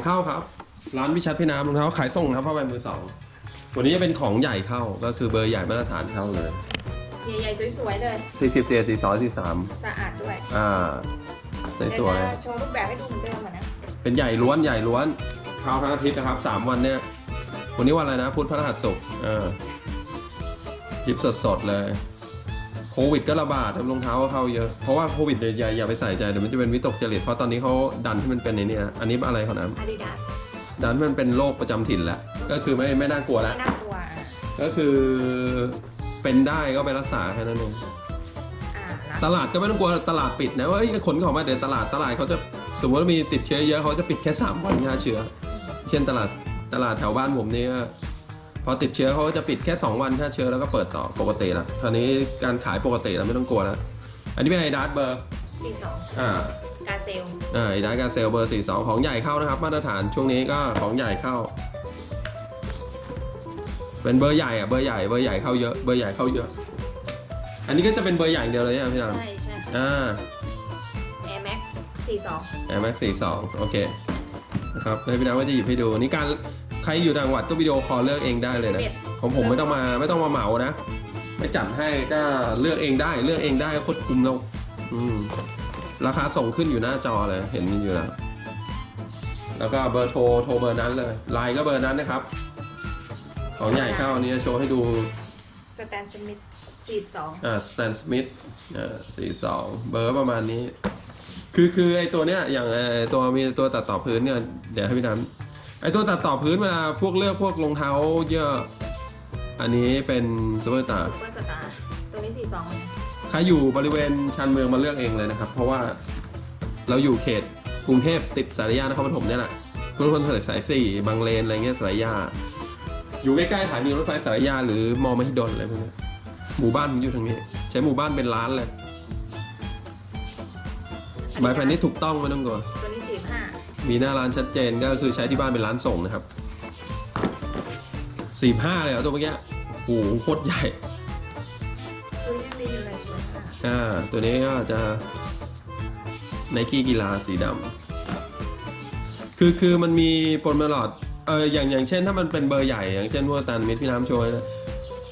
องเข้าครับ ร้านพิชัดพี่น้ำรองเท้าขายส่งนะครับผ้าใบมือสองวันนี้จะเป็นของใหญ่เข้าก็คือเบอร์ใหญ่มาตรฐานเข้าเลย ใหญ่ๆ สวยๆ เลย40เสีย42 43สะอาดด้วยอ่าเดี๋ยวสวยจะโชว์รูปแบบให้ดูเหมือนเดิมอะนะ ๆเป็นใหญ่ล้วนใหญ่ล้วนเข้าทั้งอาทิตย์นะครับ3วันเนี่ยวันนี้วันอะไรนะพุธพฤหัสศุกร์อ่าหยิบสดๆเลยโค วิดก็ระบาดรองเท้าก็เข้าเยอะ เพราะว่าโควิดเนี่ยอย่าอย่าไปใส่ใจเดี๋ยวมันจะเป็นวิตกจริตเพราะตอนนี้เขาดันให้มันเป็นในนี้นะอันนี้อะไรเขานะอาดิดาสดันให้มันเป็นโรคประจำถิ่นแล้ว ก็คือไม่ไม่น่ากลัวแล้วไม่น่ากลัวอะก็คือเป็นได้ก็ไปรักษาแค่นั้นเองอ่าตลาดก็ไม่ต้องกลัวตลาดปิดนะว่าเอ้ยขนของมาเดี๋ยวตลาดตลาดเขาจะสมมติว่ามีติดเชื้อเยอะเขาจะปิดแค่3วันฆ่าเชื้อ เช่นตลาดตลาดแถวบ้านผมนี่ก็ พอติดเชื้อเขาก็จะปิดแค่ 2 วันฆ่าเชื้อแล้วก็เปิดต่อปกติละคราวนี้การขายปกติแล้วไม่ต้องกลัวแล้วอันนี้เป็นไอดัสเบอร์สี่สองอ่ากาเซลอ่าไอดัสการเซลเบอร์ 42 ของใหญ่เข้านะครับ มาตรฐานช่วงนี้ก็ของใหญ่เข้า เป็นเบอร์ใหญ่อะเบอร์ใหญ่เบอร์ใหญ่เข้าเยอะเบอร์ใหญ่เข้าเยอะ อันนี้ก็จะเป็นเบอร์ใหญ่อย่างเดียวเลยนะพี่นามใช่ใช่อ่าแอร์แม็กสี่สอง Air Max 42โอเคนะครับให้พี่น้ำก็จะหยิบให้ดูนี่การ ใครอยู่ต่างจังหวัดก็วิดีโอคอลเลือกเองได้เลยนะเด็ดของผมไม่ต้องมาไม่ต้องมาเหมานะไม่จัดให้ก็เลือกเองได้เลือกเองได้โคตรคุ้มแล้วอืมราคาส่งขึ้นอยู่หน้าจอเลยเห็นอยู่แล้วแล้วก็เบอร์โทรโทรเบอร์นั้นเลยไลน์ก็เบอร์นั้นนะครับของใหญ่เข้าอันนี้จะโชว์ให้ดูสแตนสมิธสี่สองอ่าสแตนสมิธอ่าสี่สองเบอร์ประมาณนี้ คือคือไอตัวเนี้ยอย่างไอตัวมีตัวตัดต่อพื้นเนี่ยเดี๋ยวให้พี่น้ำ ไอตัวตัดต่อพื้นเวลาพวกเลือกพวกรองเท้าเยอะ อันนี้เป็นซูเปอร์ตาซูเปอร์สตาร์ตัวนี้สี่สองใครอยู่บริเวณชานเมืองมาเลือกเองเลยนะครับ เพราะว่าเราอยู่เขตกรุงเทพติดสารยานครปฐมเนี่ยแหละคุณคนสายสายสี่บางเลนอะไรเงี้ยสารยา อยู่ใกล้ๆสถานีรถไฟสารยาหรือมอมหิดลอะไรพวกเนี้ยหมู่บ้านมันอยู่ทางนี้ ใช้หมู่บ้านเป็นร้านเลยหมายแผนนี้ถูกต้องไม่ต้องกลัวตัวนี้สี่ห้า มีหน้าร้านชัดเจนก็คือใช้ที่บ้านเป็นร้านส่งนะครับสี่ห้าเลยเหรอตัวเมื่อกี้โอ้โหโคตรใหญ่ ตัวนี้ยังดีอยู่เลยสวยค่ะอ่า ตัวนี้ก็จะไนกี้กีฬาสีดำคือคือมันมีปนมาหลอดเอออย่างอย่างเช่น ถ้ามันเป็นเบอร์ใหญ่ อย่างเช่นพวกตันมิดพี่น้ำโชยนะ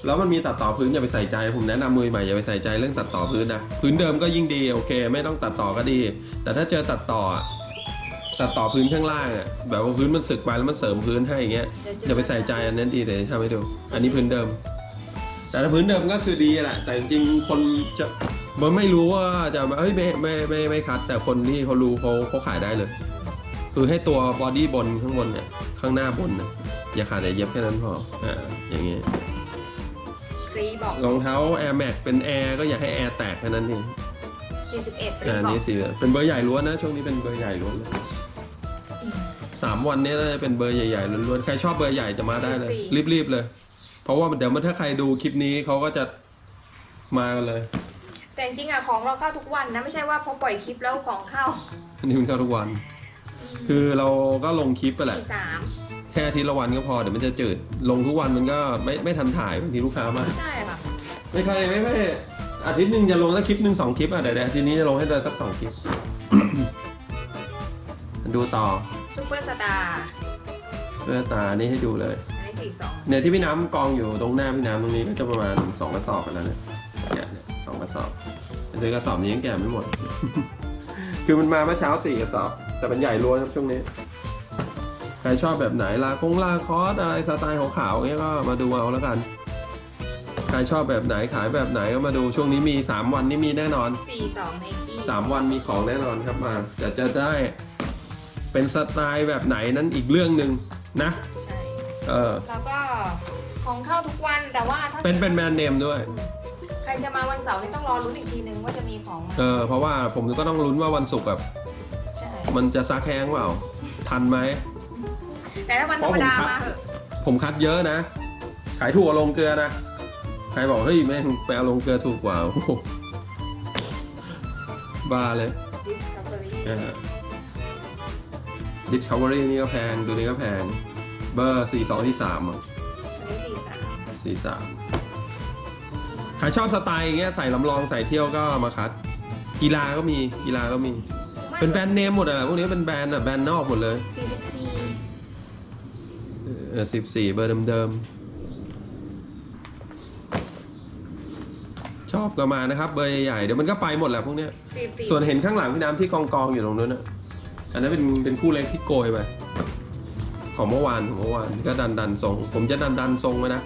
แล้วมันมีตัดต่อพื้นอย่าไปใส่ใจผมแนะนำมือใหม่อย่าไปใส่ใจเรื่องตัดต่อพื้นนะพื้นเดิมก็ยิ่งดีโอเค ไม่ต้องตัดต่อก็ดี แต่ถ้าเจอตัดต่อ อะตัดต่อพื้นข้างล่างอะแบบว่าพื้นมันสึกไปแล้วมันเสริมพื้นให้อย่างเงี้ยอย่าไปใส่ใจอันนั้นดีแต่ทำให้ดู อันนี้พื้นเดิม แต่ถ้าพื้นเดิมก็คือดีแหละแต่จริงๆคนจะมันไม่รู้ว่าจะเอ้ยไม่ไม่ไม่ไม่คัด แต่คนที่เขารู้เขาเขาขายได้เลย คือให้ตัวบอดี้บนข้างบนเนี่ยข้างหน้าบนเนี่ยอย่าขาดแต่เย็บแค่นั้นพออ่าอย่างงี้ครีบอกรองเท้า Air Max เป็นแอร์ก็อย่าให้แอร์แตกแค่นั้นเองสี่สิบเอ็ดครีอ่าบอกนี่สิเป็นเบอร์ใหญ่ล้วนนะช่วงนี้เป็นเบอร์ใหญ่ล้วนเลย สามวันนี้น่าจะเป็นเบอร์ใหญ่ๆล้วนๆใครชอบเบอร์ใหญ่จะมาได้เลย รีบๆเลย เพราะว่าเดี๋ยวมันถ้าใครดูคลิปนี้เขาก็จะมากันเลย แต่จริงๆอะของเราเข้าทุกวันนะไม่ใช่ว่าพอปล่อยคลิปแล้วของเข้าอันนี้มันเข้าทุกวัน คือเราก็ลงคลิปไปแหละสี่สามแค่อาทิตย์ละวันก็พอเดี๋ยวมันจะจืด ลงทุกวันมันก็ไม่ไม่ทันถ่ายบางทีลูกค้ามา ใช่ค่ะไม่ค่อยไม่ค่อยอาทิตย์หนึ่งจะลงสักคลิปหนึ่งสองคลิปอะเดี๋ยวเดี๋ยวอาทิตย์นี้จะลงให้เลยสักสองคลิป ดูต่อ ซูเปอร์สตาร์เพื่อตานี่ให้ดูเลย อันนี้สี่สองเนี่ยที่พี่น้ำกองอยู่ตรงหน้าพี่น้ำตรงนี้ก็จะประมาณสองกระสอบกันแล้วเนี่ยเนี่ยเนี่ยสองกระสอบแต่กระสอบนี้ยังแก่ไม่หมด คือมันมาเมื่อเช้าสี่กระสอบ แต่มันใหญ่ล้วนครับช่วงนี้ ใครชอบแบบไหนลาคงลาคอสอะไรสไตล์ขาวๆเงี้ยก็มาดูเอาแล้วกัน ใครชอบแบบไหนขายแบบไหนก็มาดูช่วงนี้มีสามวันนี่มีแน่นอนสี่สองไนกี้สามวันมีของแน่นอนครับมาแต่จะได้ เป็นสไตล์แบบไหนนั้นอีกเรื่องหนึ่งนะใช่ เออแล้วก็ของเข้าทุกวันแต่ว่าถ้าเป็นเป็นแบรนด์เนมด้วย ใครจะมาวันเสาร์นี่ต้องรอรุ้นอีกทีนึงว่าจะมีของมาเออเพราะว่าผมก็ต้องลุ้นว่าวันศุกร์แบบใช่มันจะซักแห้งเปล่า ทันไหม แต่ถ้าวันธรรมดามาเหอะผมคัดเยอะนะ ขายถูกกว่าลงเกลือนะ ใครบอกเฮ้ยแม่งไปเอาลงเกลือถูกกว่าโอ้โหบ้าเลย ดิสคัฟเวอรี่ดิสคัฟ เวอรี่นี่ก็แพงตัวนี้ก็แพง เบอร์สี่สองที่สามอะอันนี้สี่สามสี่สามใครชอบสไตล์อย่างเงี้ยใส่ลำลองใส่เที่ยวก็มาคัด กีฬาก็มีกีฬาก็มี เป็นแบรนด์เนมหมดอะพวกนี้เป็นแบรนด์อะแบรนด์นอกหมดเลยสี่สิบสี่เออสิบสี่เบอร์เดิมๆชอบก็มานะครับ เบอร์ใหญ่ๆเดี๋ยวมันก็ไปหมดแหละพวกเนี้ยสี่สิบสี่ส่วนเห็นข้างหลังพี่น้ำที่กองกองๆอยู่ตรงนู้นนะ อันนั้นเป็นเป็นคู่เล็กที่โกยไปของเมื่อวานของเมื่อวานก็ดันดันทรง ผมจะดันดันทรงไว้นะ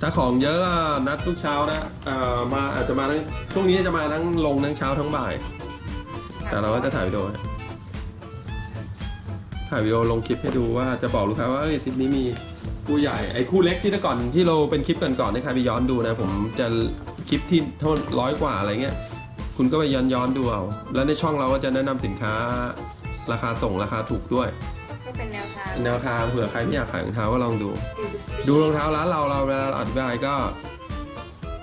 ถ้าของเยอะก็นัดทุกเช้านะเอ่อมาอาจจะมาทั้งช่วงนี้จะมาทั้งลงทั้งเช้าทั้งบ่าย แต่เราก็จะถ่ายวิดีโอถ่ายวิดีโอลงคลิปให้ดูว่าจะบอกลูกค้าว่าเอ้ยทริปนี้มีคู่ใหญ่ไอ้คู่เล็กที่แต่ก่อนที่เราเป็นคลิปก่อนๆให้ใครไปย้อนดูนะ ผมจะคลิปที่เท่าร้อยกว่าอะไรเงี้ย คุณก็ไปย้อนย้อนๆดูเอา แล้วในช่องเราก็จะแนะนำสินค้าราคาส่งราคาถูกด้วย ก็เป็นแนวทางแนวทางเผื่อใครไม่อยากขายรองเท้าก็ลองดูสี่สิบสี่ดูรองเท้าร้านเราเราเวลาอธิบายก็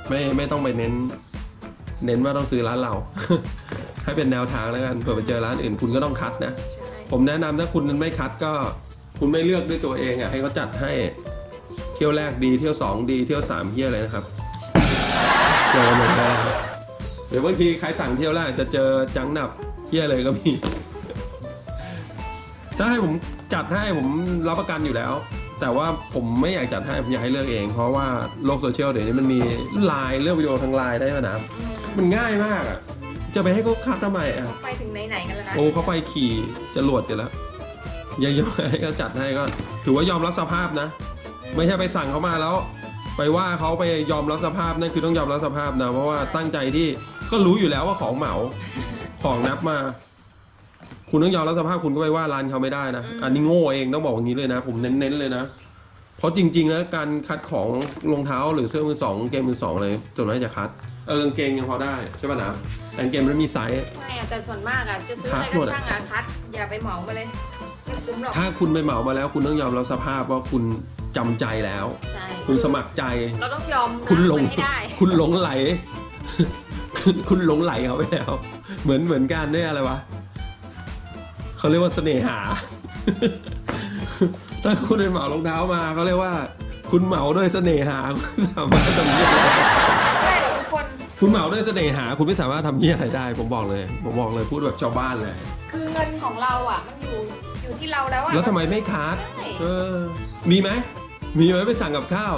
ไม่ไม่ต้องไปเน้น เน้นว่าต้องซื้อร้านเรา ให้เป็นแนวทางแล้วกันเผื่อไปเจอร้านอื่นคุณก็ต้องคัดนะ ใช่ผมแนะนำถ้าคุณไม่คัดก็ คุณไม่เลือกด้วยตัวเองอะให้เขาจัดให้เที่ยวแรกดีเที่ยวสองดีเที่ยวสามเที่ยวเลยนะครับเจอหมดแล้ว เดี๋ยวบางทีใครสั่งเที่ยวแรกจะเจอจังหนับเที่ยเลยก็มี ถ้าให้ผมจัดให้ผมรับประกันอยู่แล้ว แต่ว่าผมไม่อยากจัดให้ผมอยากให้เลือกเอง เพราะว่าโลกโซเชียลเดี๋ยวนี้มันมีไลน์เลือกวิดีโอทางไลน์ได้ไหมนะอืมมันง่ายมากอะจะไปให้เขาคัดทำไมอะ ไปถึงไหนๆกันแล้วนะโอ้เขาไปขี่จรวดกันแล้ว ยังยังให้เขาจัดให้ก็ ถือว่ายอมรับสภาพนะ ไม่ใช่ไปสั่งเขามาแล้ว ไปว่าเขาไปยอมรับสภาพนั่นคือต้องยอมรับสภาพนะ เพราะว่าตั้งใจที่ ก็รู้อยู่แล้วว่าของเหมา ของนับมา คุณต้องยอมรับสภาพคุณก็ไปว่าร้านเขาไม่ได้นะอันนี้โง่เองต้องบอกอย่างนี้เลยนะ ผมเน้นๆเลยนะ เพราะจริงๆแล้วการคัดของรองเท้าหรือเสื้อมือสองกางเกงมือสองเลยส่วนมากจะคัด เออกางเกงยังพอได้ใช่ป่ะนะแต่กางเกงมันมีไซส์ไม่อะแต่ส่วนมากอะจะซื้อคัอะดไรหมก็ดอะ ช่างอะคัด อย่าไปเหมามาเลยไม่คุ้มหรอกถ้าคุณไปเหมามาแล้ว คุณต้องยอมรับสภาพว่าคุณจำใจแล้ว ใช่คุณสมัครใจ เราต้องยอมคุณหลง รับมันให้ได้ คุณหลงไหล คุณคุณหลงไหลเขาไปแล้ว เหมือนเหมือนกันด้วยอะไรวะเขาเรียกว่าเสน่หา ถ้าคุณไปเหมารองเท้ามาเขาเรียกว่า คุณเหมาด้วยเสน่หาคุณสามารถทำเยี่ยอะไรได้ใช่เหรอทุกคนคุณเหมาด้วยเสน่หา คุณไม่สามารถทำเยี่ยอะไรได้ ผมบอกเลย ผมบอกเลยพูดแบบชาวบ้านเลย คือเงินของเราอะมันอยู่อยู่ที่เราแล้วอะแล้วทำไมไม่คัดใช่เออ มีไหมมีไหมไปสั่งกับข้าว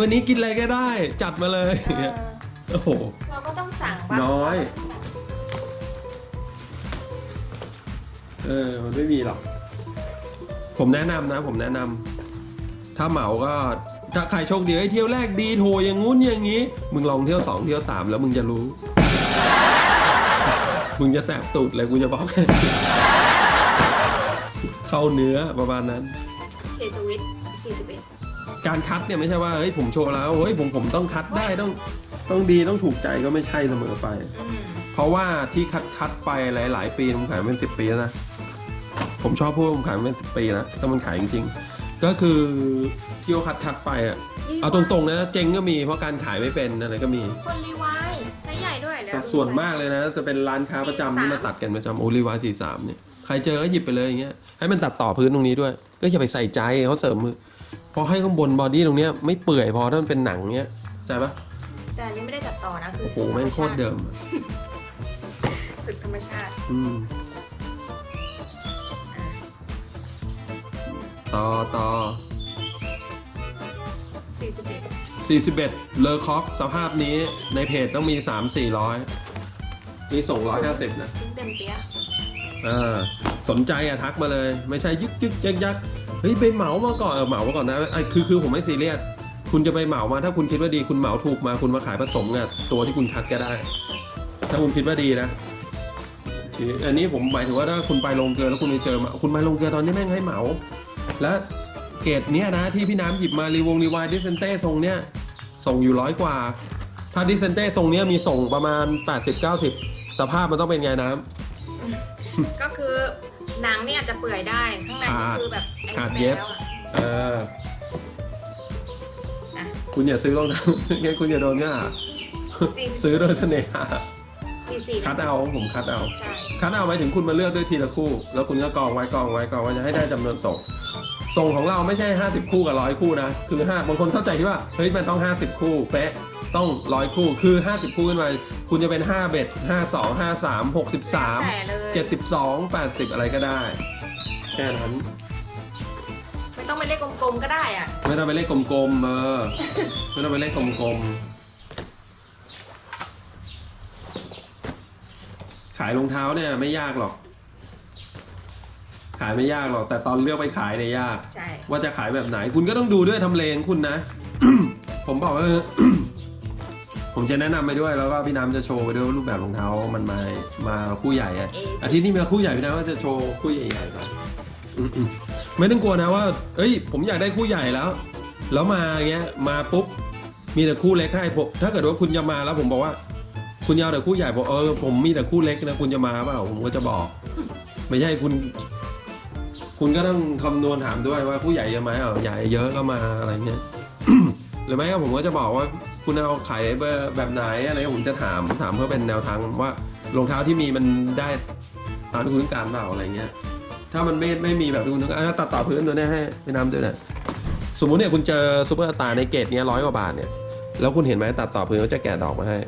วันนี้กินอะไรก็ได้ จัดมาเลย เออย่างเงี้ยอโอ้โห เราก็ต้องสั่งบ้างน้อย เออ มันไม่มีหรอก ผมแนะนำนะ ผมแนะนำถ้าเหมาก็ ถ้าใครโชคดีไอ้ยเที่ยวแรกดีโทรอย่างงู้นอย่างงี้ มึงลองเที่ยวสองเที่ยวสามแล้วมึงจะรู้ มึงจะแสบตูดเลยกูจะบอกเข้าเนื้อประมาณนั้นเคสวิตสี่สิบเอ็ดการคัดเนี่ยไม่ใช่ว่าเฮ้ยผมโชว์แล้วเฮ้ยผมผมต้องคัดได้ต้อง ต้องดีต้องถูกใจก็ไม่ใช่เสมอไปเพราะว่าที่คัดคัดไปหลาย ๆ ปีผมขายมาเป็นสิบปีแล้วนะ ผมชอบพูดว่าผมขายมาเป็นสิบปีนะถ้ามันขายจริงๆ ก็คือที่เขาคัดคัดไปอะเอาตรงๆนะเจ๊งก็มีเพราะการขายไม่เป็นอะไรก็มี คนรีวายไซส์ใหญ่ด้วยเดี๋ยแต่ส่วนมากเลยนะ จะเป็นร้านค้าประจำที่มาตัดกันประจำโอลิวาสี่สามเนี่ยใครเจอก็หยิบไปเลยอย่างเงี้ยให้มันตัดต่อพื้นตรงนี้ด้วยก็อย่าไปใส่ใจเขาเสริมมือพอให้ข้างบนบอดี้ตรงเนี้ยไม่เปื่อยพอถ้ามันเป็นหนังเนี้ยใจปะ แต่อันนี้ไม่ได้ตัดต่อนะ คือโอ้โหแม่งโคตรเดิมอะสึกธรรมชาติอืมต่อต่อสี่สิบเอ็ด41 เลอคอกสภาพนี้ในเพจต้องมี 3 400นี่ส่ง 150 นะเต็มเปี้ยอ่าสนใจอะทักมาเลย ไม่ใช่ยึกยึกยักยักเฮ้ยไปเหมามาก่อนเออเหมามาก่อนนะไอ้คือคือผมไม่ซีเรียส คุณจะไปเหมามาถ้าคุณคิดว่าดีคุณเหมาถูกมาคุณมาขายผสมกับตัวที่คุณคัดก็ได้ ถ้าคุณคิดว่าดีนะชี้อันนี้ผมหมายถึงว่าถ้าคุณไปลงเกลือแล้วคุณไปเจอมาคุณไปลงเกลือตอนนี้แม่งให้เหมา และเกรดเนี้ยนะที่พี่น้ำหยิบมารีวงรีวายดิเซนเต้ทรงเนี้ยส่งอยู่ร้อยกว่า ถ้าดิเซนเต้ทรงเนี้ยมีส่งประมาณ 80-90 สภาพมันต้องเป็นไงน้ำก็คือหนังเนี่ยจะเปื่อยได้ข้างในก็คือแบบไอ้ขาดไปเย็บแล้วอะเอออะ คุณอย่าซื้อรองเท้างั้นคุณอย่าโดนง่าสี่ซื้อโดยเสน่หาสี่สี่คัดเอาผมคัดเอาใช่คัดเอาหมายถึงคุณมาเลือกด้วยทีละคู่ แล้วคุณก็กองไว้กองไว้กองไว้จะให้ได้จำนวนส่งส่งของเราไม่ใช่ 50 คู่กับร้อยคู่นะ คือห้าบางคนเข้าใจที่ว่าเฮ้ยมันต้อง 50 คู่เป๊ะต้องร้อยคู่คือ 50 คู่ขึ้นไปคุณจะเป็น 5 เบ็ด52 53 63แต่เลย72 80 อะไรก็ได้ แค่นั้น ไม่ต้องไปเลขกลมๆก็ได้อะ ไม่ต้องไปเลขกลมๆเออ ไม่ต้องไปเลขกลมๆขายรองเท้าเนี่ย ไม่ยากหรอก ขายไม่ยากหรอก แต่ตอนเลือกไปขายเนี่ยยาก ใช่ ว่าจะขายแบบไหน คุณก็ต้องดูด้วยทำเลของคุณนะ ผมบอกว่า ผมจะแนะนำไปด้วยแล้วก็พี่น้ำจะโชว์ไปด้วยว่ารูปแบบรองเท้ามันมามาคู่ใหญ่อะเออาทิตย์นี้มาคู่ใหญ่พี่น้ำก็จะโชว์คู่ใหญ่ๆไป อืมไม่ต้องกลัวนะว่า เอ้ย ผมอยากได้คู่ใหญ่แล้ว แล้วมาอย่างเงี้ย มาปุ๊บ มีแต่คู่เล็กให้ผมถ้าเกิดว่าคุณจะมาแล้วผมบอกว่า คุณยาวแต่คู่ใหญ่บอกเออผมมีแต่คู่เล็กนะคุณจะมาเปล่าผมก็จะบอก ไม่ใช่คุณ คุณก็ต้องคำนวณถามด้วยว่าคู่ใหญ่เยอะไหมเออใหญ่เยอะก็มาอะไรเงี้ย หรือไม่ก็ผมก็จะบอกว่า คุณเอาขายเบอร์แบบไหนอะไรเงี้ยผมจะถามถามเพื่อเป็นแนวทางว่ารองเท้าที่มีมันได้ตามที่คุณต้องการเปล่าอะไรเงี้ย ถ้ามันไม่ไม่มีแบบที่คุณต้องการอะตัดต่อพื้นตัวเนี้ยให้พี่น้ำด้วยนะสมมุติเนี่ยคุณเจอซูเปอร์สตาร์ในเกรดเนี้ยร้อยกว่าบาทเนี่ยแล้วคุณเห็นไหมตัดต่อพื้นเขาจะแกะดอกมาให้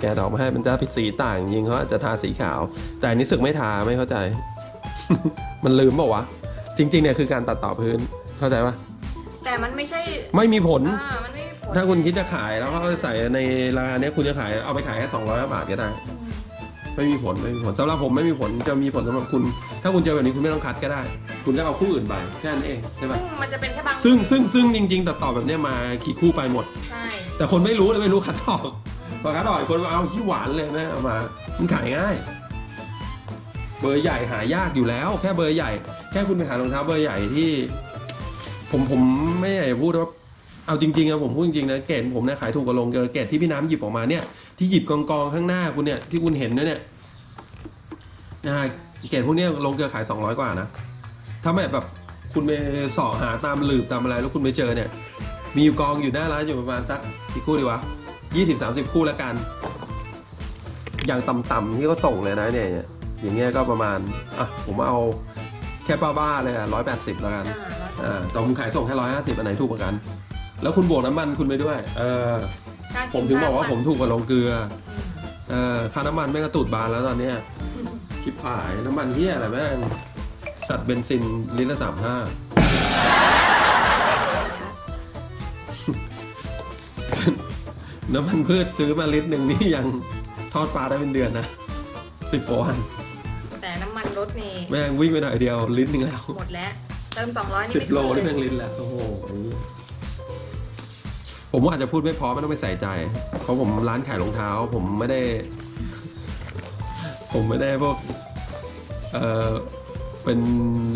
แกะดอกมาให้มันจะเป็นสีต่างจริงเขาอาจจะทาสีขาว แต่อันนี้สึกไม่ทาไม่เข้าใจ มันลืมเปล่าวะจริงๆเนี่ยคือการตัดต่อพื้นเข้าใจปะแต่มันไม่ใช่ไม่มีผล อ่ามันไม่มีผล ถ้าคุณคิดจะขายแล้วก็เอาไปใส่ในราคาเนี้ยคุณจะขายเอาไปขายแค่สองร้อยบาทก็ได้อืม ไม่มีผลไม่มีผลสำหรับผมไม่มีผลจะมีผลสำหรับคุณ ถ้าคุณเจอแบบนี้คุณไม่ต้องคัดก็ได้ คุณก็เอาคู่อื่นไปแค่นั้นเองใช่ปะซึ่งมันจะเป็นแค่บางซึ่งซึ่งซึ่งจริงๆตัดต่อแบบเนี้ยมากี่คู่ไปหมด ใช่ แต่คนไม่รู้เลยไม่รู้คัดออกพอคัดออกคนเอาขี้หวานเลยนะเอามามันขายง่าย เบอร์ใหญ่หายากอยู่แล้ว แค่เบอร์ใหญ่ แค่คุณไปหารองเท้าเบอร์ใหญ่ที่ ผมผมไม่อยากจะพูดว่าเอาจริงๆนะผมพูดจริงๆนะเกรดผมเนี่ยขายถูกกว่าลงเกอเกรดที่พี่น้ำหยิบออกมาเนี่ย ที่หยิบกองกองๆข้างหน้าคุณเนี่ยที่คุณเห็นนะเนี่ยนะฮะเกรดพวกเนี้ยลงเกลือขาย 200 กว่านะ ถ้าไม่แบบคุณไปเสอหาตามหลืบตามอะไรแล้วคุณไปเจอเนี่ย มีอยู่กองอยู่หน้าร้านอยู่ประมาณสักกี่คู่ดีวะยี่สิบสามสิบคู่แล้วกัน อย่างต่ำๆที่เขาส่งเลยนะเนี่ย อย่างเงี้ยก็ประมาณ อะ ผมเอาแค่ป้าบ้าๆเลยอะร้อยแปดสิบแล้วกันอ่าอ่าแต่ผมขายส่งแค่ร้อยห้าสิบอันไหนถูกกว่ากัน แล้วคุณบวกน้ำมันคุณไปด้วย เออ ค่าผมถึงบอกว่าผมถูกกว่าลงเกลืออืมเออค่าน้ำมันไม่งกระตูดบานแล้วตอนเนี้ยคลิปหายน้ำมันเฮียอะไรแม่งสัตว์เบนซินลิตรละสามห้าน้ำมันพืชซื้อมาลิตรหนึ่งนี่ยังทอดปลาได้เป็นเดือนนะสิบกว่าวันแต่น้ำมันรถนี่แม่งวิ่งไปหน่อยเดียวลิตรหนึ่งแล้วหมดแล้วเติม200นี่สิบไม่โลถึงนี่แม่งลิตรแล้วโอ้โห ผมว่าอาจจะพูดไม่พอไม่ต้องไปใส่ใจ เพราะผมร้านขายรองเท้า ผมไม่ได้ ผมไม่ได้พวกเออเป็น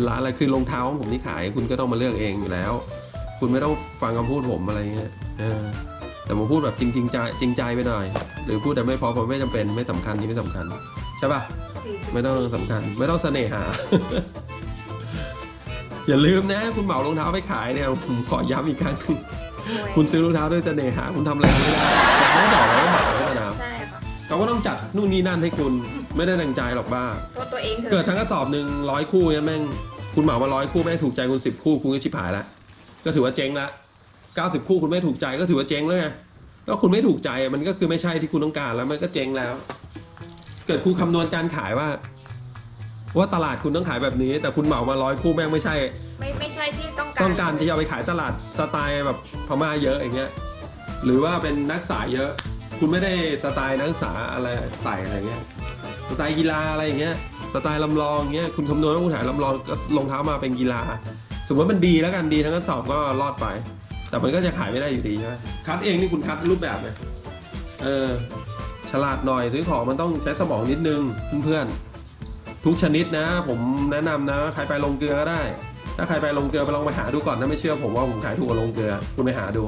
ร้านอะไรคือรองเท้าของผมที่ขาย คุณก็ต้องมาเลือกเองอยู่แล้ว คุณไม่ต้องฟังคำพูดผมอะไรเงี้ยเออแต่ผมพูดแบบจริงจริงใจจริงใจไปหน่อย หรือพูดแต่ไม่พอผมไม่จำเป็นไม่สำคัญที่ไม่สำคัญ ใช่ปะไม่ต้องสำคัญ ไม่ต้องเสน่หา อย่าลืมนะ คุณเหมารองเท้าไปขายเนี่ยผมขอย้ำอีกครั้ง คุณซื้อรองเท้าด้วยเสน่หาคุณทำอะไรไม่ได้เขาบอกแล้วว่าเหมาใช่ไหมนะใช่ค่ะเขาก็ต้องจัดนู่นนี่นั่นให้คุณไม่ได้ดังใจหรอกบ้า ตัวตัวเองเถอะเกิดทั้งกระสอบหนึ่งร้อยคู่เนี่ยแม่งคุณเหมามาร้อยคู่แม่งถูกใจคุณสิบคู่คุณก็ชิบหายละก็ถือว่าเจ๊งละเก้าสิบคู่คุณไม่ถูกใจก็ถือว่าเจ๊งแล้วไงก็คุณไม่ถูกใจมันก็คือไม่ใช่ที่คุณต้องการแล้วมันก็เจ๊งแล้ว เกิดคุณคำนวณการขายว่า ว่าตลาดคุณต้องขายแบบนี้ แต่คุณเหมามาร้อยคู่แม่งไม่ใช่ ไม่ไม่ใช่ที่ต้องการต้องการที่จะเอาไปขายตลาดสไตล์แบบพม่าเยอะอย่างเงี้ยหรือว่าเป็นนักศึกษาเยอะ คุณไม่ได้สไตล์นักศึกษาอะไรใส่อะไรเงี้ยสไตล์กีฬาอะไรอย่างเงี้ยสไตล์ลำลองเงี้ยคุณคำนวณว่าคุณขายลำลองก็รองเท้ามาเป็นกีฬา สมมติมันดีแล้วกันดีทั้งกระสอบก็รอดไป แต่มันก็จะขายไม่ได้อยู่ดีใช่ไหมคัดเองนี่คุณคัดรูปแบบไหมเออฉลาดหน่อยซื้อของมันต้องใช้สมองนิดนึงเพื่อนๆ ทุกชนิดนะ ผมแนะนำนะใครไปลงเกลือก็ได้ ถ้าใครไปลงเกลือไปลองไปหาดูก่อนถ้าไม่เชื่อผมว่าผมขายถูกกว่าลงเกลือ คุณไปหาดู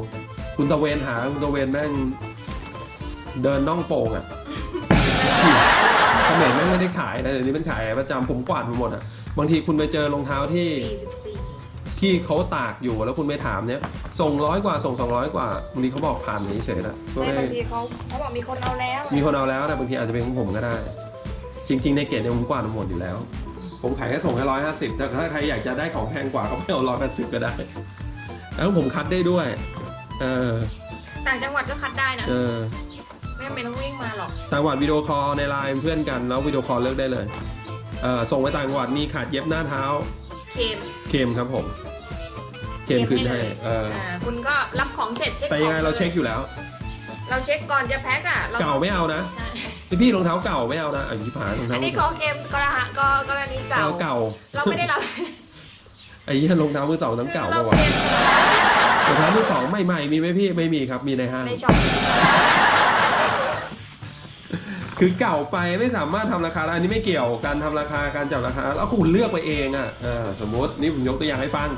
คุณตะเวนหาคุณตะเวนแม่งเดินน่องโป่งอะเขมรแม่งไม่ได้ขายนะเดี๋ยวนี้มันขายประจำผมกวาดไปหมดอะบางทีคุณไปเจอรองเท้าที่44ที่เขาตากอยู่แล้วคุณไปถามเนี้ยส่งร้อยกว่าส่งสองร้อยกว่าบางทีเขาบอกผ่านเฉยๆนะก็ไม่ไม่บางทีเขาเขาบอกมีคนเอาแล้ว มีคนเอาแล้วแต่บางทีอาจจะเป็นของผมก็ได้ จริง ๆ ในเกตเนี่ยผมกวาดมาหมดอยู่แล้ว ผมขายแค่ส่งแค่ร้อยห้าสิบแต่ถ้าใครอยากจะได้ของแพงกว่าก็ไม่เอาร้อยแปดสิบก็ได้ แล้วผมคัดได้ด้วย เออ ต่างจังหวัดก็คัดได้นะ เออ ไม่จำเป็นต้องวิ่งมาหรอก ต่างจังหวัดวิดีโอคอลในไลน์เพื่อนกันแล้ววิดีโอคอลเลือกได้เลย เออส่งไปต่างจังหวัดมีขาดเย็บหน้าเท้าเค็มเคมครับผม เคมขึ้นให้ เออ อ่าคุณก็รับของเสร็จเช็คแต่ยังไงของเราเช็คอยู่แล้ว เราเช็คก่อนจะแพ็คอะรเก่าไม่เอานะ ใช่ พี่พี่รองเท้าเก่าไม่เอานะอะอยู่ที่ผารองอัเท้านนี้ก็เค็มกรณีก็กรณีเก่าเท้าเก่าเราไม่ได้รับไอ้ยี่รองเท้ามือสองน้ำเก่าเราปะวะเค็มรองเท้ามือสองใหม่ๆมีไหมพี่ไม่มีครับมีในห้างในช็อปคือเก่าไปไม่สามารถทำราคาได้อันนี้ไม่เกี่ยวการทำราคาการจับราคาแล้วคุณเลือกไปเองอะเออสมมตินี่ผมยกตัวอย่างให้ฟัง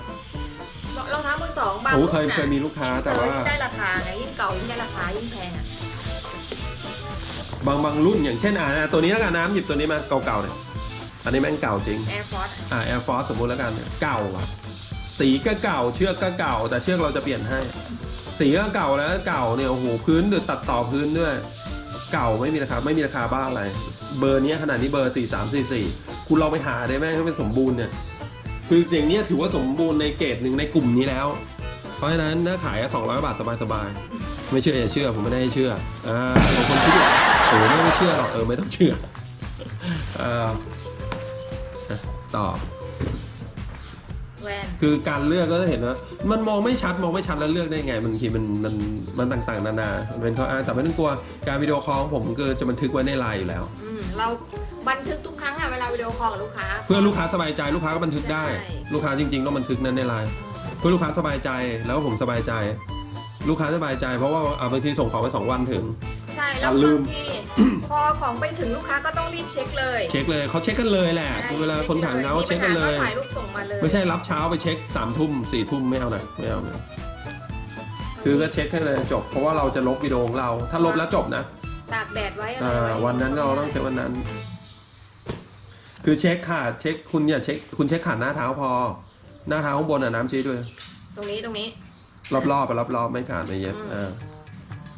รองเท้ามือสองบางโอ้รุ่นเคยน่ะเคยมีลูกค้าแต่เซิร์ว่าชได้ราคาไงยิ่งเก่ายิ่งได้ราคายิ่งแพงอะ บางบางรุ่นอย่างเช่นอ่าตัวนี้แล้วกันน้ำหยิบตัวนี้มาเก่าๆเนี่ยอันนี้แม่งเก่าจริง Air Force อ่า Air Force สมมุติแล้วกันเก่าอะสีก็เก่าเชือกก็เก่า แต่เชือกเราจะเปลี่ยนให้ สีก็เก่าแล้วเก่าเนี่ยโอ้โหพื้นหรือตัดต่อพื้นด้วยเก่าไม่มีราคาไม่มีราคาบ้าอะไร เบอร์เนี้ยขนาดนี้เบอร์4 3 4 4คุณลองไปหาได้ไหมให้มันสมบูรณ์เนี่ยคืออย่างเนี้ยถือว่าสมบูรณ์ในเกรดหนึ่งในกลุ่มนี้แล้ว เพราะฉะนั้นถ้าขายสองร้อยบาทสบายๆไม่เชื่ออย่าเชื่อผมไม่ได้ให้เชื่ออ่าบางคนคิดว่า โอ้ไม่ไม่เชื่อหรอกเออไม่ต้องเชื่ออ่าอะต่อแวนคือการเลือกก็จะเห็นว่ามันมองไม่ชัดมองไม่ชัดแล้วเลือกได้ไงบางทีมันมันมันต่างๆ นานามันเป็นข้ออ้างแต่ไม่ต้องกลัวการวิดีโอคอลของผมคือจะบันทึกไว้ในไลน์อยู่แล้วอืมเราบันทึกทุกครั้งอะเวลาวิดีโอคอลกับลูกค้า เพื่อลูกค้าสบายใจลูกค้าก็บันทึกได้ ใช่ ลูกค้าจริงๆต้องบันทึกนั้นในไลน์เพื่อลูกค้าสบายใจแล้วผมสบายใจ ลูกค้าสบายใจเพราะว่าอะบางทีส่งของไปสองวันถึง ใช่แล้วอะลืบาม งทีพอของไปถึงลูกค้าก็ต้องรีบเช็คเลยเช็คเลยเขาเช็คกันเลยแหละคือเวลาคนขายเขาเช็คกันเลย มีปัญหาก็ถ่ายรูปส่งมาเลยไม่ใช่รับเช้าไปเช็คสามทุ่มสี่ทุ่มไม่เอานะไม่เอานะคือก็เช็คให้เลยจบ เพราะว่าเราจะลบวิดีโอของเรา ถ้าลบแล้วจบนะตากแดดไว้อะไรอ่าไว้วันนั้นเราต้องเช็ควันนั้น คือเช็คขาดเช็คคุณอย่าเช็คคุณเช็คขาดหน้าเท้าพอ หน้าเท้าข้างบนอะน้ำชี้ด้วย ตรงนี้ตรงนี้ รอบๆไปรอบๆไม่ขาดไม่เย็บอืม อ่า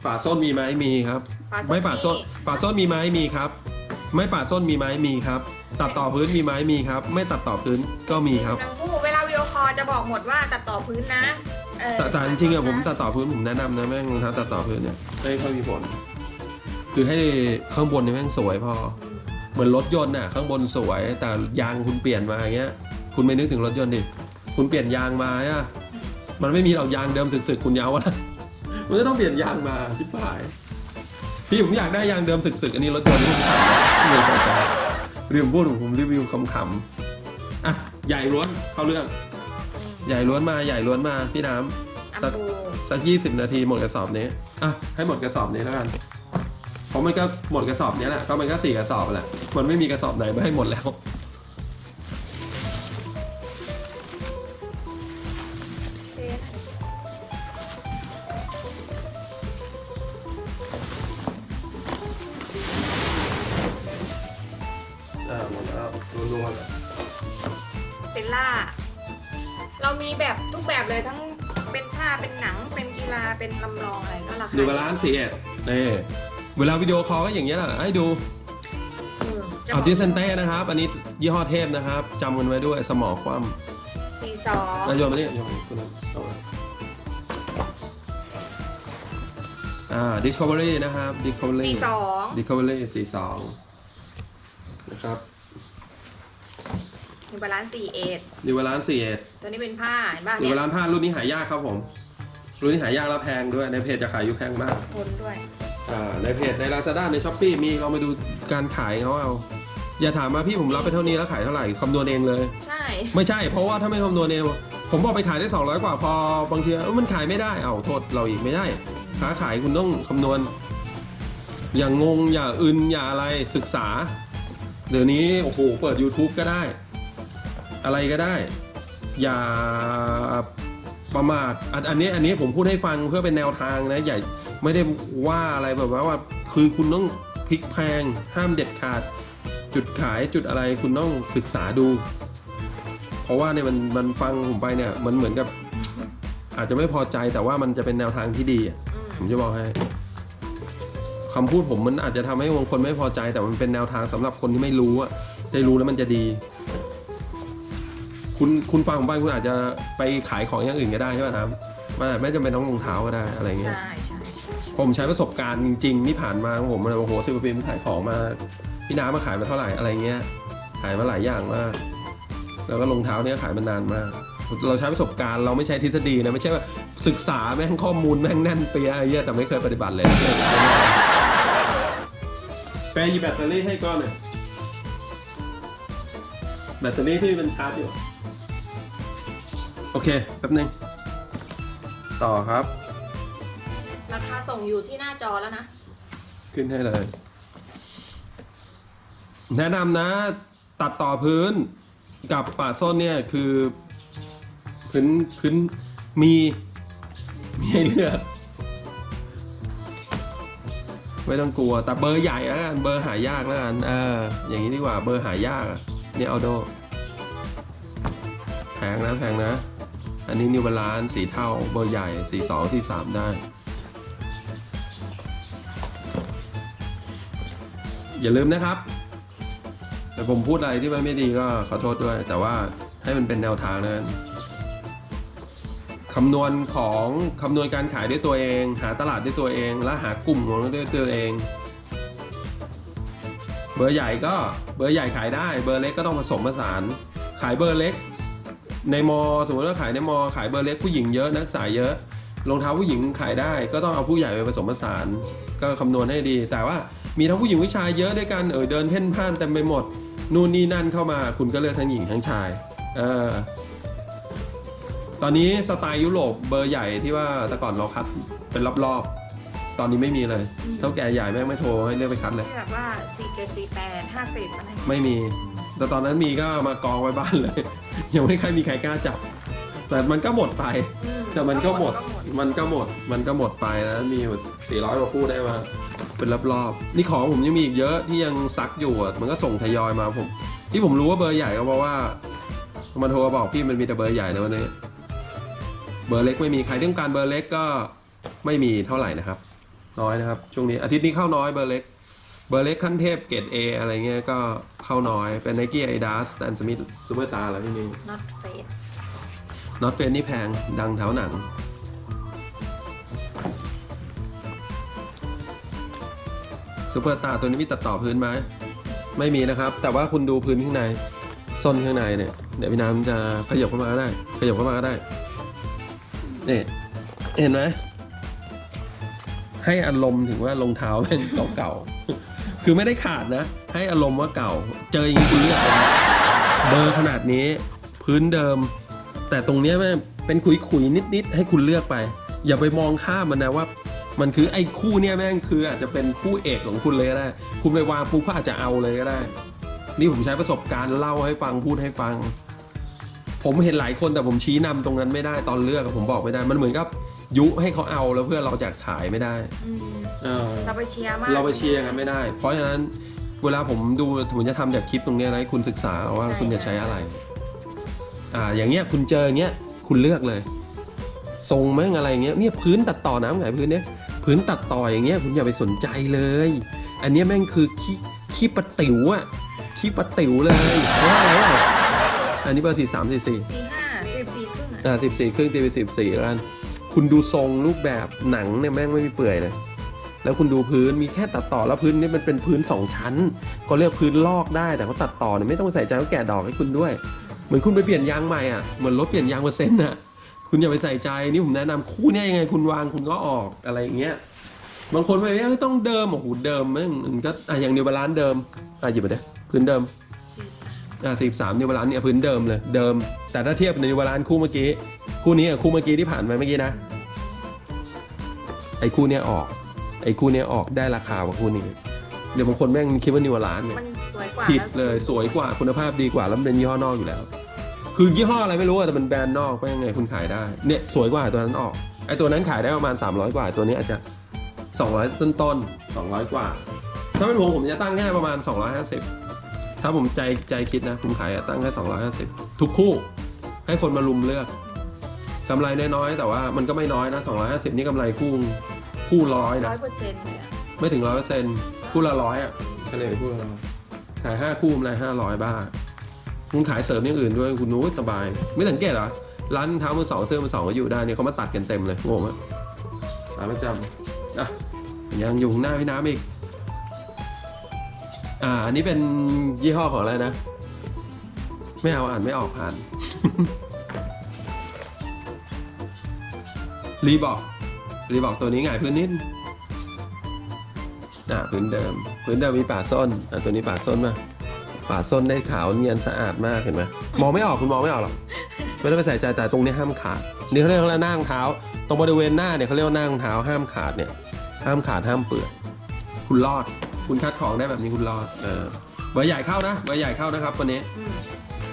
ป่าส้นมีไหมมีครับปลาส้มไม่ป่าส้นนี่ป่าส้นมีไหมมีครับ ไม่ป่าส้นมีไหมมีครับ ตัดต่อพื้นมีไหมมีครับ ไม่ตัดต่อพื้นก็มีครับ ทั้งคู่เวลาวิดีโอคอลจะบอกหมดว่าตัดต่อพื้นนะเออแต่แต่จริงๆอะผมตัดต่อพื้นผมแนะนำนะแม่งรองเท้าตัดต่อพื้นเนี่ยไม่ค่อยมีผลคือให้ข้างบนเนี่ยแม่งสวยพออืมเหมือนรถยนต์น่ะข้างบนสวย แต่ยางคุณเปลี่ยนมาอย่างเงี้ย คุณไม่นึกถึงรถยนต์ดิคุณเปลี่ยนยางมาอะ มันไม่มีเรายางเดิมสึกๆคุณยาวะนะมันจะต้องเปลี่ยนยางมาชิบหายพี่ผมอยากได้ยางเดิมสึกๆอันนี้รถยนต์ผมขับนะไม่พอใจรีวิวพูดผมรีวิวคำๆอะใหญ่ล้วนเข้าเรื่องอืมใหญ่ล้วนมาใหญ่ล้วนมาพี่น้ำอัมบูสักยี่สิบนาทีหมดกระสอบนี้อะให้หมดกระสอบนี้แล้วกันเพราะมันก็หมดกระสอบนี้แหละก็มันก็สี่กระสอบแหละมันไม่มีกระสอบไหนไม่ให้หมดแล้ว สี่เอ็ดนี่เวลาวิดีโอคอลก็อย่างเงี้ยแหละให้ดูอืมจะบเอาอกดิเซนเต้นะครับ อันนี้ยี่ห้อเทพนะครับจำกันไว้ด้วยสมองคว่สี่สองำนายโยนมาเนี่ยโยนมาคุณนั้นเอามาอ่า Discovery นะครับ Discovery สี่สอง Discovery สี่สองนะครับมีบาลานซ์สี่เอ็ด นิวบาลานซ์สี่เอ็ดตัวนี้เป็นผ้าเห็นป่ะนิวเนี่ยบาลานซ์ผ้ารุ่นนี้หายากครับผม รุ่นนี้หายากแล้วแพงด้วยในเพจจะขายอยู่แพงมากทนด้วยอ่าในเพจใน Lazada ใน s h อ p e e มีเรามาดูการขายเขาเอา อย่าถามมาพี่ผมรับไปเท่านี้แล้วขายเท่าไหร่คำนวณเองเลย ใช่ไม่ใช่ เพราะว่าถ้าไม่คำนวณเองผมบอกไปขายได้ 200 กว่าพอบางทีเอ้ามันขายไม่ได้เอาโทษเราอีกไม่ได้ค้าขายคุณต้องคำนวณ อย่างงงอย่าอึนอย่าอะไรศึกษา เดี๋ยวนี้โอ้โหเปิด YouTube ก็ได้ อะไรก็ได้ อย่า ประมาทอันอันนี้อันนี้ผมพูดให้ฟังเพื่อเป็นแนวทางนะอย่าไม่ได้ว่าอะไรแบบว่าว่า คือคุณต้องพลิกแพงห้ามเด็ดขาด จุดขายจุดอะไรคุณต้องศึกษาดู เพราะว่าเนี่ยมันมันฟังผมไปเนี่ยมันเหมือนกับ อาจจะไม่พอใจแต่ว่ามันจะเป็นแนวทางที่ดีอะผมจะบอกให้คำพูดผมมันอาจจะทำให้บางคนไม่พอใจ แต่มันเป็นแนวทางสำหรับคนที่ไม่รู้อะได้รู้แล้วมันจะดี คุณคุณฟังผมไปคุณอาจจะไปขายของอย่างอื่นก็ได้ใช่ไหมครับมันอาจไม่จำเป็นต้องรองเท้าก็ได้อะไรเงี้ย ใช่ใช่ใช่ผมใช้ประสบการณ์จริงๆที่ผ่านมาของผมเลยโอ้โหสิบกว่าปีผมขายของมา พี่น้ำมาขายมาเท่าไหร่อะไรเงี้ย ขายมาหลายอย่างมาก แล้วก็รองเท้าเนี่ยขายมานานมาก เราใช้ประสบการณ์เราไม่ใช้ทฤษฎีนะไม่ใช่ว่าศึกษาแม่งข้อมูลแม่งแน่นเปียอะไรเงี้ยแต่ไม่เคยปฏิบัติเลยแปรหยิบแบตเตอรี่ให้ก้อนหน่อยแบตเตอรี่ที่เป็นชาร์จอยู่ โอเคแป๊บนึง ต่อครับ ราคาส่งอยู่ที่หน้าจอแล้วนะ ขึ้นให้เลย แนะนำนะ ตัดต่อพื้นกับป่าส้นเนี่ยคือ พื้นพื้นมี มีให้เลือกไม่ต้องกลัว แต่เบอร์ใหญ่แล้วกันเบอร์หายากแล้วกันเอออย่างนี้ดีกว่าเบอร์หายากอะเนี่ยเอาโดแพงนะแพงนะ อันนี้นิวบาลานสีเทาเบอร์ใหญ่สีสองสีสามได้ อย่าลืมนะครับ แต่ผมพูดอะไรที่มันไม่ดีก็ขอโทษด้วย แต่ว่าให้มันเป็นแนวทางนะคำนวณของคำนวณการขายด้วยตัวเอง หาตลาดด้วยตัวเอง และหากลุ่มของด้วยตัวเอง เบอร์ใหญ่ก็เบอร์ใหญ่ขายได้ เบอร์เล็กก็ต้องผสมผสาน ขายเบอร์เล็ก ในมอสมมติว่าขายในมอขายเบอร์เล็กผู้หญิงเยอะนักศึกษาเยอะรองเท้าผู้หญิงขายได้ ก็ต้องเอาผู้ใหญ่ไปผสมผสาน ก็คำนวณให้ดี แต่ว่ามีทั้งผู้หญิงผู้ชายเยอะด้วยกันเออเดินเพ่นพ่านเต็มไปหมดนู่นนี่นั่นเข้ามา คุณก็เลือกทั้งหญิงทั้งชายเออตอนนี้สไตล์ยุโรปเบอร์ใหญ่ที่ว่าแต่ก่อนเราคัดเป็นรอบๆ ตอนนี้ไม่มีเลยอืมเท่าแก่ใหญ่แม่งไม่โทรให้เรียกไปคัดเลยที่แบบว่าสี่เจ็ดสี่แปดห้าสิบอะไรอย่างเงี้ยไม่มี แต่ตอนนั้นมีก็มากองไว้บ้านเลย ยังไม่ใครมีใครกล้าจับ แต่มันก็หมดไป อืแต่มันก็หมดก็หมด มันก็หมด มันก็หมดไปนะ มีอยู่400กว่าคู่ได้มา เป็นรอบๆ นี่ของผมยังมีอีกเยอะที่ยังซักอยู่อะมันก็ส่งทยอยมาผม ที่ผมรู้ว่าเบอร์ใหญ่ก็เพราะว่า มันโทรมาบอกพี่มันมีแต่เบอร์ใหญ่นะวันนี้ เบอร์เล็กไม่มี ใครที่ต้องการเบอร์เล็กก็ไม่มีเท่าไหร่นะครับ น้อยนะครับ ช่วงนี้อาทิตย์นี้เข้าน้อยเบอร์เล็ก เบอร์เล็กขั้นเทพเกรด A อะไรเงี้ยก็เข้าน้อยเป็น Nike Adidas Stan Smith Super Star อะไรพวกนี้ not face น็อตเฟนนี่แพงดังแถวหนัง ซูเปอร์ตาตัวนี้มีตัดต่อพื้นไหมไม่มีนะครับ แต่ว่าคุณดูพื้นข้างในส้นข้างในเนี่ยเดี๋ยวพี่น้ำจะขยับเข้ามาก็ได้ขยับเข้ามาก็ได้นี่เห็นไหม ให้อารมณ์ถึงว่ารองเท้าเป็นเก่าๆ คือไม่ได้ขาดนะ ให้อารมณ์ว่าเก่า เจออย่างนี้คุณเลือกเลยเบอร์ขนาดนี้พื้นเดิม แต่ตรงเนี้ยแม่เป็นขุยๆนิดๆ ให้คุณเลือกไป อย่าไปมองข้ามมันนะว่า มันคือไอ้คู่เนี้ยแม่งคืออาจจะเป็นคู่เอกของคุณเลยก็ได้ คุณไปวางปุ๊บก็อาจจะเอาเลยก็ได้ นี่ผมใช้ประสบการณ์เล่าให้ฟังพูดให้ฟัง ผมเห็นหลายคนแต่ผมชี้นำตรงนั้นไม่ได้ตอนเลือกอะผมบอกไม่ได้ มันเหมือนกับยุให้เขาเอาแล้วเพื่อเราจะขายไม่ได้อืมเออเราไปเชียร์มากเราไปเชียร์กันไม่ได้ เพราะฉะนั้นเวลาผมดูผมจะทำจากคลิปตรงเนี้ยนะให้คุณศึกษาว่าคุณจะใช้อะไร อ่า อย่างเงี้ยคุณเจออย่างเงี้ยคุณเลือกเลยทรงแม่งอะไรเงี้ยเนี่ยพื้นตัดต่อน้ำไงพื้นเนี้ยพื้นตัดต่ออย่างเงี้ยคุณอย่าไปสนใจเลย อันเนี้ยแม่งคือขี้ขี้ปะติ๋วอะขี้ปะติ๋วเลยว่าอะไรวะ อันนี้เบอร์สี่สามสี่สี่สี่ห้าสิบสี่ครึ่งอะอ่าสิบสี่ครึ่งตีไปสิบสี่แล้วกันคุณดูทรงรูปแบบหนังเนี่ยแม่งไม่มีเปื่อยเลย แล้วคุณดูพื้นมีแค่ตัดต่อแล้วพื้นนี่มันเป็นพื้นสองชั้นเขาเรียกพื้นลอกได้แต่เขาตัดต่อเนี่ยไม่ต้องใส่ใจเขาแกะดอกให้คุณด้วย เหมือนคุณไปเปลี่ยนยางใหม่อะเหมือนรถเปลี่ยนยางเปอร์เซ็นต์อะคุณอย่าไปใส่ใจนี่ผมแนะนำคู่เนี่ยยังไงคุณวางคุณก็ออกอะไรอย่างเงี้ยบางคนไปเอ้ยต้องเดิมโอ้โหเดิมแม่งมันก็อะอย่างนิวบาลานซ์เดิมอะหยิบมาเด้พื้นเดิมสี่สาม อ่าสิบสามนิวบาลานซ์เนี่ยพื้นเดิมเลยเดิม แต่ถ้าเทียบในนิวบาลานซ์คู่เมื่อกี้ คู่นี้กับคู่เมื่อกี้ที่ผ่านไปเมื่อกี้นะ ไอ้คู่เนี้ยออก ไอ้คู่เนี้ยออกได้ราคากว่าคู่นี้ เดี๋ยวบางคนแม่งคิดว่านิวบาลานซ์เนี่ยมันสวยกว่าผิดแวเลยสวยกว่าคุณภาพดีกว่าแล้วมันเป็นยี่ห้อนอกอยู่แล้ว คือยี่ห้ออะไรไม่รู้อะแต่มันแบรนด์นอกก็ยังไงคุณขายได้ เนี่ยสวยกว่าตัวนั้นออก ไอ้ตัวนั้นขายได้ประมาณ 300 กว่า ตัวนี้อาจจะ 200 ต้นต้นๆ200 กว่า ถ้าเป็นผมผมจะตั้งแค่ประมาณ 250 ถ้าผมใจใจคิดนะ ผมขายอะตั้งแค่250 ทุกคู่ ให้คนมาลุมเลือกกำไรน้อยๆแต่ว่ามันก็ไม่น้อยนะ 250 นี่กำไรคู่คู่ร้อยนะร้อยเปอร์เซ็นต์เลยอะไม่ถึงร้อยเปอร์เซ็นต์คู่ละร้อยอะเฉลี่ยคู่ละร้อยขายห้าคู่กำไรห้าร้อยบ้าทคุณขายเสริมอย่างอื่นด้วยคุณนู้สบาย ไม่สังเกตเหรอ ร้านรองเท้ามือสองเสื้อมือสองก็อยู่ได้เนี่ยเขามาตัดกันเต็มเลยงงไหมตามประจำอะยังอยู่ข้างหน้าพี่น้ำอีก อ่าอันนี้เป็นยี่ห้อของอะไรนะ ไม่เอาอ่านไม่ออกอ่าน รีบอก รีบอกตัวนี้ไงพื้นนิดอ่าพื้นเดิม พื้นเดิมมีป่าส้นอ่าตัวนี้ป่าส้นมาป่าส้นได้ขาวเนียนสะอาดมากเห็นไหมมองไม่ออกคุณมองไม่ออกหรอกไม่ต้องไปใส่ใจแต่ตรงนี้ห้ามขาดนี่เขาเรียกว่าหน้ารองเท้า ตรงบริเวณหน้าเนี่ยเขาเรียกว่าหน้ารองเท้าห้ามขาดเนี่ย ห้ามขาดห้ามเปื่อยคุณรอด คุณคัดของได้แบบนี้คุณรอดเออเบอร์ใหญ่เข้านะเบอร์ใหญ่เข้านะครับวันนี้อืม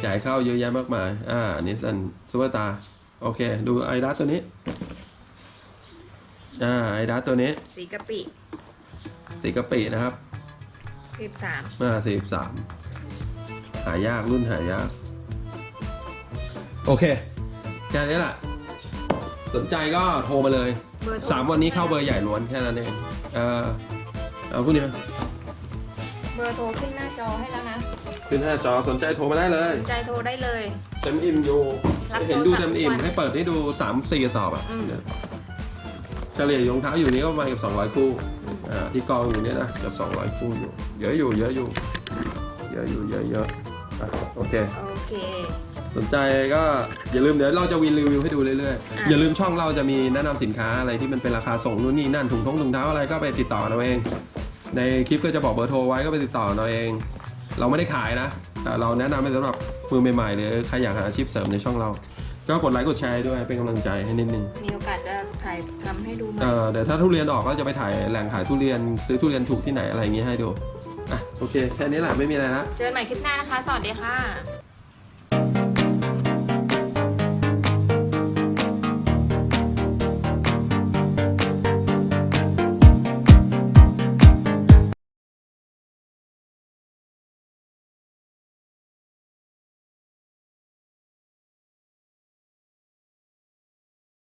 ใหญ่เข้าเยอะแยะมากมาย อ่านิสสันซูเปอร์ตาโอเค ดูไอดัสตัวนี้ อ่าไอดัสตัวนี้ สีกะปิ สีกะปินะครับสิบสามอ่าสี่สามหายากรุ่นหายาก โอเคแค่นี้แหละ สนใจก็โทรมาเลยเบอร์โทรสามวันนี้เข้าเบอร์ใหญ่ล้วนแค่นั้นเอง เออ เอาคุณเนี่ยเบอร์โทรขึ้นหน้าจอให้แล้วนะขึ้นหน้าจอสนใจโทรมาได้เลยสนใจโทรได้เลย เต็มอิ่มอยู่รับเห็นดูโทรศัพท์เต็มอิ่มทุกวันให้เปิดให้ดูสามสี่กระสอบอะอืมเฉลี่ยรองเท้าอยู่นี้ก็ประมาณเกับสองร้อยคู่อ่าที่กองอยู่เนี่ยนะเกับสองร้อยคู่อยู่เยอะอยู่เยอะอยู่เยอะอยู่เยอะเยอะอะโอเค โอเค สนใจก็อย่าลืมเดี๋ยวเราจะวีรีวิวให้ดูเรื่อยอะ ๆ อย่าลืมช่องเราจะมีแนะนำสินค้าอะไรที่มันเป็นราคาส่งนู่นนี่นั่นถุงท้องถุงเท้าอะไรก็ไปติดต่อเราเอง ในคลิปก็จะบอกเบอร์โทรไว้ก็ไปติดต่อเราเอง เราไม่ได้ขายนะ แต่เราแนะนำให้สำหรับมือใหม่ๆหรือใครอยากหาอาชีพเสริมในช่องเรา ก็กดไลค์กดแชร์ด้วยเป็นกำลังใจให้นิดนึงมีโอกาสจะถ่ายทำให้ดูใหม่เอ่อเดี๋ยวถ้าทุเรียนออกก็จะไปถ่ายแหล่งขายทุเรียนซื้อทุเรียนถูกที่ไหนอะไรอย่างงี้ให้ดูอะโอเคแค่นี้แหละไม่มีอะไรละเจอกันใหม่คลิปหน้านะคะ สวัสดีค่ะ